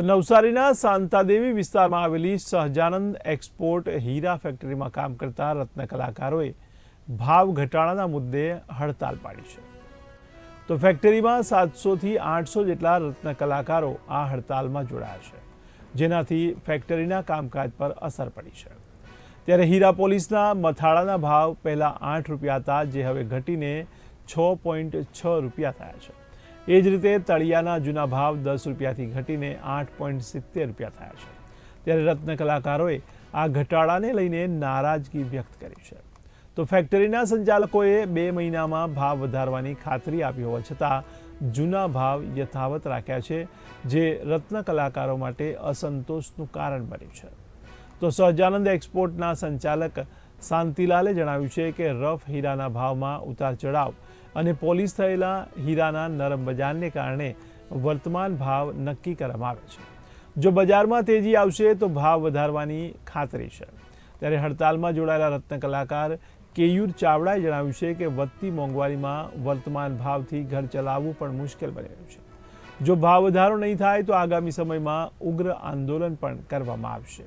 તો નવસારીના શાંતાદેવી વિસ્તારમાં આવેલી સહજાનંદ એક્સપોર્ટ હીરા ફેક્ટરીમાં કામ કરતા રત્ન કલાકારોએ ભાવ ઘટાડાના મુદ્દે હડતાલ પાડી છે. તો ફેક્ટરીમાં સાતસોથી આઠસો જેટલા રત્ન કલાકારો આ હડતાલમાં જોડાયા છે, જેનાથી ફેક્ટરીના કામકાજ પર અસર પડી છે. ત્યારે હીરા પોલીસના મથાળાના ભાવ પહેલાં આઠ રૂપિયા હતા, જે હવે ઘટીને છ પોઈન્ટ છ રૂપિયા થયા છે. એ જ રીતે તળિયાના જૂના ભાવ દસ રૂપિયાથી ઘટીને આઠ પોઈન્ટ સિત્તેર રૂપિયા થયા છે. ત્યારે રત્ન કલાકારોએ આ ઘટાડાને લઈને નારાજગી વ્યક્ત કરી છે. તો ફેક્ટરીના સંચાલકોએ બે મહિનામાં ભાવ વધારવાની ખાતરી આપી હોવા છતાં જૂના ભાવ યથાવત રાખ્યા છે, જે રત્ન કલાકારો માટે અસંતોષનું કારણ બન્યું છે. તો સહજાનંદ એક્સપોર્ટના સંચાલક શાંતિલાલે જણાવ્યું છે કે રફ હીરાના ભાવમાં ઉતાર ચઢાવ અને પોલીસ થયેલા હીરાના નરમ બજારને કારણે વર્તમાન ભાવ નક્કી કરવામાં આવે છે. જો બજારમાં તેજી આવશે તો ભાવ વધારવાની ખાતરી છે. ત્યારે હડતાલમાં જોડાયેલા રત્ન કલાકાર કેયુર ચાવડાએ જણાવ્યું છે કે વધતી મોંઘવારીમાં વર્તમાન ભાવથી ઘર ચલાવવું પણ મુશ્કેલ બની રહ્યું છે. જો ભાવ વધારો નહીં થાય તો આગામી સમયમાં ઉગ્ર આંદોલન પણ કરવામાં આવશે.